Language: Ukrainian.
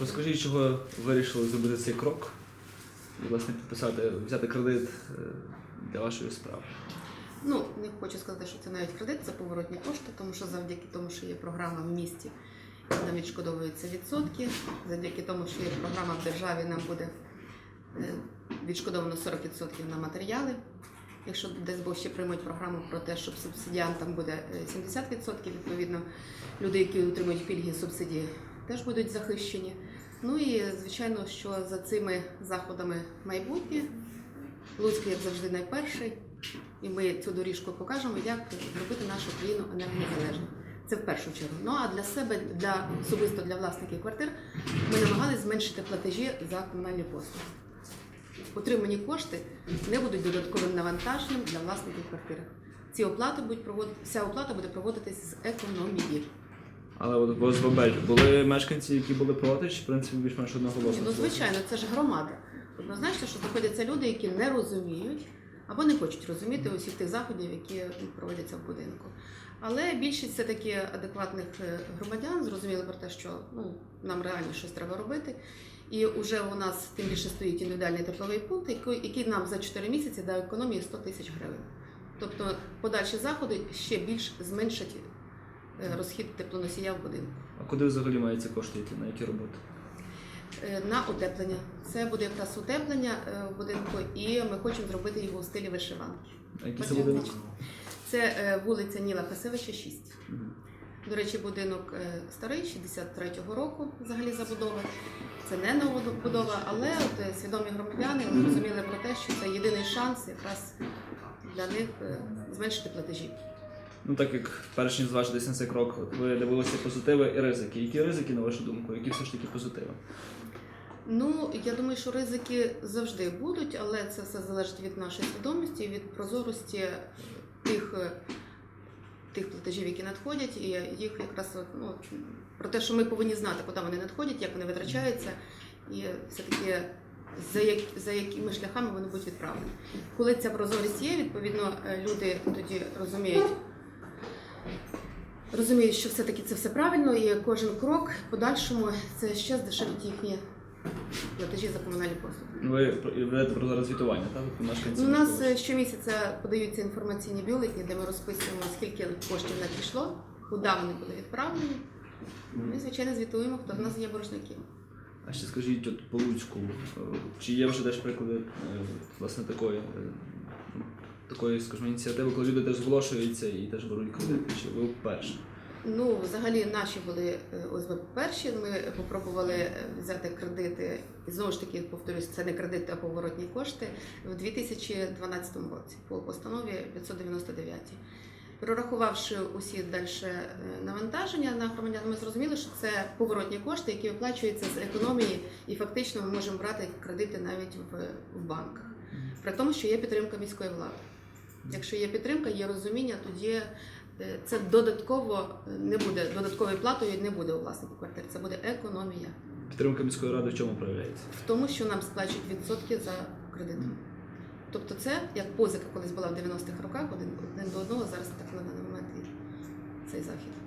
Розкажіть, чого вирішили зробити цей крок і власне підписати, взяти кредит е, для вашої справи. Ну, не хочу сказати, що це навіть кредит, це поворотні кошти, тому що завдяки тому, що є програма в місті, нам відшкодовуються відсотки. Завдяки тому, що є програма в державі, нам буде е, відшкодовано 40% на матеріали. Якщо десь Бог ще приймуть програму про те, щоб субсидіантам буде е, 70%, відповідно, люди, які отримують пільги субсидії, теж будуть захищені. Ну і звичайно, що за цими заходами майбутнє Луцьк, як завжди, найперший. І ми цю доріжку покажемо, як зробити нашу країну енергонезалежною. Це в першу чергу. Ну а для себе, для особисто для власників квартир, ми намагалися зменшити платежі за комунальні послуги. Отримані кошти не будуть додатковим навантаженням для власників квартир. Ці оплати будуть провод... Вся оплата буде проводитись з економії. Але от в ОСББ були мешканці, які були проти, чи в принципі більш-менш одноголосно? Ну, звичайно, це ж громада. Однозначно, що знаходяться люди, які не розуміють або не хочуть розуміти усіх тих заходів, які проводяться в будинку. Але більшість все таки адекватних е, громадян зрозуміли про те, що ну нам реально щось треба робити. І вже у нас тим більше стоїть індивідуальний тепловий пункт, який, нам за 4 місяці дає економію 100 тисяч гривень. Тобто подальші заходи ще більш зменшать розхід теплоносія в будинку. А куди взагалі мають ці кошти йти? На які роботи? Е, на утеплення. Це буде якраз утеплення е, в будинку, і ми хочемо зробити його у стилі вишиванки. А які це будинок? Це е, вулиця Ніла Пасевича, 6. Мгм. До речі, будинок е, старий, 63-го року взагалі забудови. Це не новобудова, але от е, свідомі громадяни зрозуміли про те, що це єдиний шанс якраз для них е, зменшити платежі. Ну так як перш ніж зважитись на цей крок, ви дивилися позитиви і ризики. Які ризики, на вашу думку, які все ж таки позитиви? Ну, я думаю, що ризики завжди будуть, але це все залежить від нашої свідомості, від прозорості тих, е, тих платежів, які надходять, і їх якраз ну, про те, що ми повинні знати, куди вони надходять, як вони витрачаються, і все-таки за, як, за якими шляхами вони будуть відправлені. Коли ця прозорість є, відповідно, е, люди тоді розуміють. Розуміють, що все-таки це все правильно, і кожен крок в подальшому це ще здешевить їхні платежі за комунальні послуги. Ви ведете про зараз звітування, так? Мешканці Ну, у нас е, щомісяця подаються інформаційні бюлетні, де ми розписуємо, скільки коштів надійшло, куди вони були відправлені. Ну і, звичайно, звітуємо, хто в нас є боржників. А ще скажіть, от по Луцьку, е, чи є вже теж приклади е, власне такої, ну, такої, скажімо, ініціативи, коли люди теж зголошуються і теж беруть кредити, чи ви вперше? Ну, взагалі, наші були е, ОСБ перші. Ми попробували е, взяти кредити. І знову ж таки, повторюсь, це не кредити, а поворотні кошти в 2012 році по постанові 599. Прорахувавши усі далі навантаження на громадян, ми зрозуміли, що це поворотні кошти, які виплачуються з економії, і фактично ми можемо брати кредити навіть в банках. При тому, що є підтримка міської влади. Якщо є підтримка, є розуміння, тоді е, це додатково е, не буде додатковою платою, не буде у власників квартир. Це буде економія Підтримка міської ради в чому проявляється? в тому, що нам сплачують відсотки за кредит. Тобто, це як позика колись була в 90-х роках, один, один до одного зараз так на даний момент і цей захід.